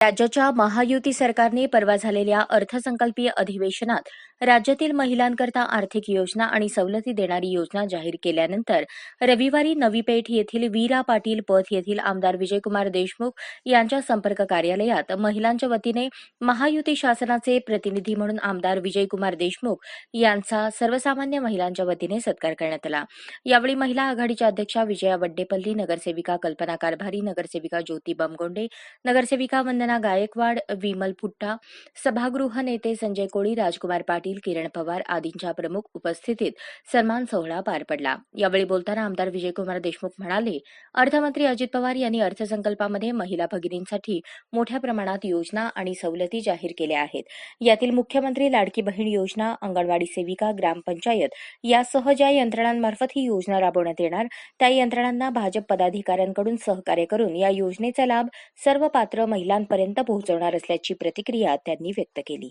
राज्याच्या महायुती सरकारने परवा झालेल्या अर्थसंकल्पीय अधिवेशनात राज्यातील महिलांकरता आर्थिक योजना आणि सवलती देणारी योजना जाहीर केल्यानंतर रविवारी नवी पेठ येथील वीरा पाटील पथ येथील आमदार विजयकुमार देशमुख यांच्या संपर्क कार्यालयात महिलांच्या वतीने महायुती शासनाचे प्रतिनिधी म्हणून आमदार विजयकुमार देशमुख यांचा सर्वसामान्य महिलांच्या वतीने सत्कार करण्यात आला. यावेळी महिला आघाडीच्या अध्यक्षा विजया वड्डेपल्ली नगरसेविका कल्पना कारभारी नगरसेविका ज्योती बमगोंडे नगरसेविका वंदना गायकवाड विमल पुट्टा सभागृह नेते संजय कोळी राजकुमार पाटील पाटील किरण पवार आदींच्या प्रमुख उपस्थितीत सन्मान सोहळा पार पडला. यावेळी बोलताना आमदार विजयकुमार देशमुख म्हणाले अर्थमंत्री अजित पवार यांनी अर्थसंकल्पामध्ये महिला भगिनींसाठी मोठ्या प्रमाणात योजना आणि सवलती जाहीर केल्या आहेत. यातील मुख्यमंत्री लाडकी बहीण योजना अंगणवाडी सेविका ग्रामपंचायत यासह ज्या यंत्रणांमार्फत ही योजना राबवण्यात येणार. त्या यंत्रणांना भाजप पदाधिकाऱ्यांकडून सहकार्य करून या योजनेचा लाभ सर्व पात्र महिलांपर्यंत पोहोचवणार असल्याची प्रतिक्रिया त्यांनी व्यक्त केली.